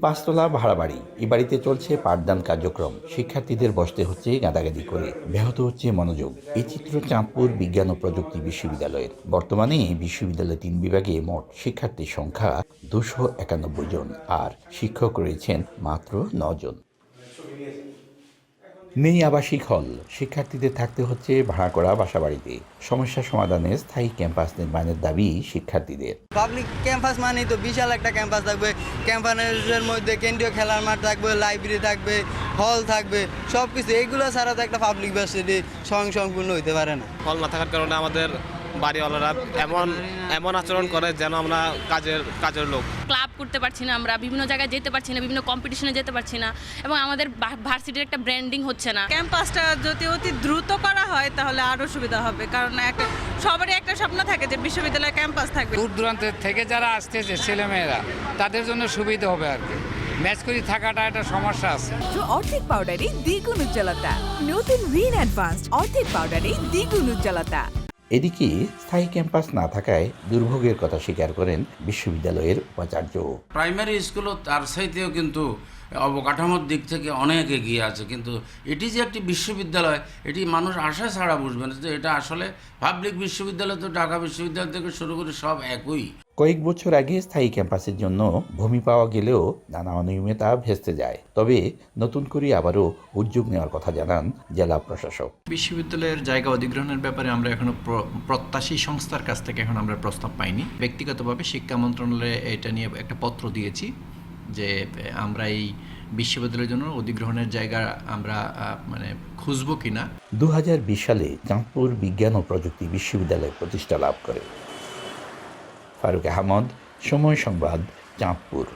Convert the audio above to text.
পাঁচতলা ভাড়া বাড়ি এই বাড়িতে চলছে পাঠদান কার্যক্রম। শিক্ষার্থীদের বসতে হচ্ছে গাদাগাদি করে। ব্যাহত হচ্ছে মনোযোগ। এই চিত্র চাঁদপুর বিজ্ঞান ও প্রযুক্তি বিশ্ববিদ্যালয়ের। বর্তমানে এই বিশ্ববিদ্যালয়ের তিন বিভাগে মোট শিক্ষার্থীর সংখ্যা দুশো একানব্বই জন আর শিক্ষক রয়েছেন মাত্র জন নেই আবাসিক হল। শিক্ষার্থীদের থাকতে হচ্ছে ভাড়া করা বাসাবাড়িতে। সমস্যা সমাধানে স্থায়ী ক্যাম্পাস নির্মাণের দাবি শিক্ষার্থীদের। পাবলিক ক্যাম্পাস মানেই তো বিশাল একটা ক্যাম্পাস থাকবে। ক্যাম্পাসের মধ্যে কেন্দ্রীয় খেলার মাঠ থাকবে লাইব্রেরি থাকবে হল থাকবে সব কিছু এগুলো ছাড়া তো একটা পাবলিক ভার্সিটি স্বয়ংসম্পূর্ণ হইতে পারে না। হল না থাকার কারণে আমাদের বাড়িওয়ালারা এমন এমন আচরণ করে যেন আমরা কাজের কাজের লোক। ক্লাব করতে পারছি না আমরা বিভিন্ন জায়গায় যেতে পারছি না বিভিন্ন কম্পিটিশনে যেতে পারছি না এবং আমাদের ভার্সিটির একটা ব্র্যান্ডিং হচ্ছে না। ক্যাম্পাসটা যদি অতি দ্রুত করা হয় তাহলে আরও সুবিধা হবে কারণ একটা সবারই একটা স্বপ্ন থাকে যে বিশ্ববিদ্যালয়ে ক্যাম্পাস থাকবে। দূর দূরান্ত থেকে যারা আসতেছে ছেলেমেয়েরা তাদের জন্য সুবিধা হবে আর কি। ম্যাচ করে থাকাটা একটা সমস্যা আছে। অর্ধেক পাউডারে দ্বিগুণ উজ্জ্বলতা। নতুন রিন অ্যাডভান্সড অর্ধেক পাউডারে দ্বিগুণ উজ্জ্বলতা। এদিকে স্থায়ী ক্যাম্পাস না থাকায় দুর্ভোগের কথা স্বীকার করেন বিশ্ববিদ্যালয়ের উপাচার্য। প্রাইমারি স্কুলও তার সাইতেও কিন্তু অবকাঠামোর দিক থেকে অনেক এগিয়ে আছে। কিন্তু এটি যে একটি বিশ্ববিদ্যালয়, এটি মানুষ আশা ছাড়া বুঝবে না যে এটা আসলে পাবলিক বিশ্ববিদ্যালয় তো ঢাকা বিশ্ববিদ্যালয় থেকে শুরু করে সব একই। কয়েক বছর আগে স্থায়ী ক্যাম্পাসের জন্য ভূমি পাওয়া গেলেও নানা অনিয়মিতা ভেস্তে যায়। তবে নতুন করে আবারও উদ্যোগ নেওয়ার কথা জানান জেলা প্রশাসক। বিশ্ববিদ্যালয়ের জায়গা অধিগ্রহণের ব্যাপারে আমরা এখনও প্র- প্রত্যাশী সংস্থার কাছ থেকে এখন আমরা প্রস্তাব পাইনি। ব্যক্তিগতভাবে শিক্ষা মন্ত্রণালয়ে এটা নিয়ে একটা পত্র দিয়েছি যে আমরা এই বিশ্ববিদ্যালয়ের জন্য অধিগ্রহণের জায়গা আমরা মানে খুঁজবো কিনা। দু হাজার বিশ সালে চাঁদপুর বিজ্ঞান ও প্রযুক্তি বিশ্ববিদ্যালয় প্রতিষ্ঠা লাভ করে। ফারুক আহমদ সময় সংবাদ চাঁদপুর।